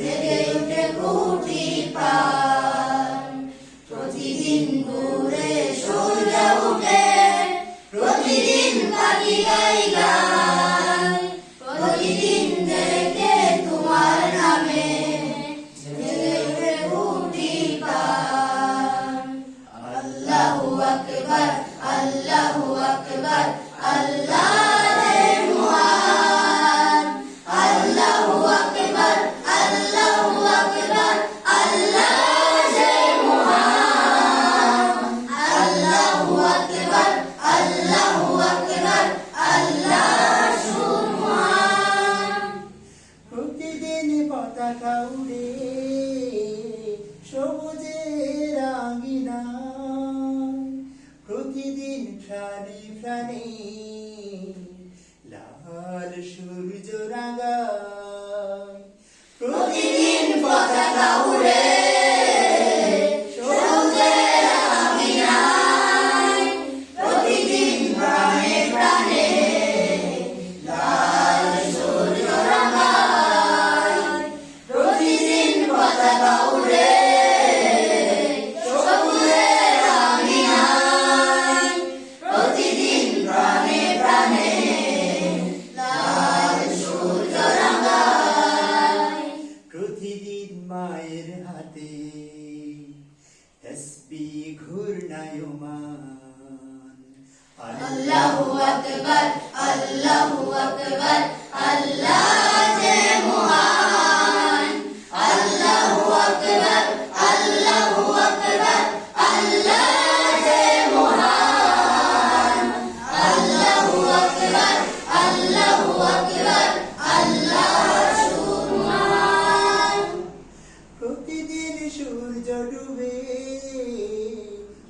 জেগে উঠে কুটি পান প্রতিদিন ঘুরে সূর্য উঠে, প্রতিদিন পাখি গাই গায় প্রতিদিন দেখে তোমার নামে, জেগে উঠে কুটি পান আল্লাহু আকবার আল্লাহু আকবার, আল্লাহ প্রতিদিন পতাকা উড়ে সবুজের আঙ্গিনায় প্রতিদিন প্রাণে প্রাণে লাল সূর্য রাঙায়। প্রতিদিন পতাকা উড়ে ঘূর্ণায়মান আল্লাহু আকবার আল্লাহু আকবার আল্লাহ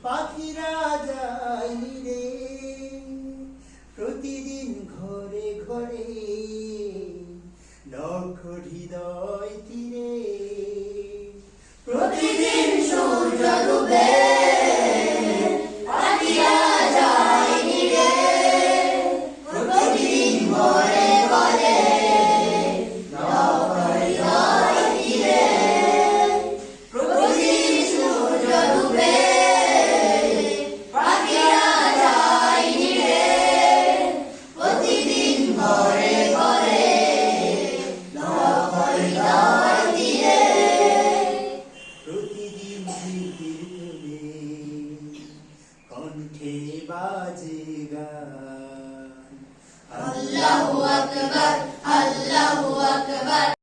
পাখিরা أكبر الله أكبر.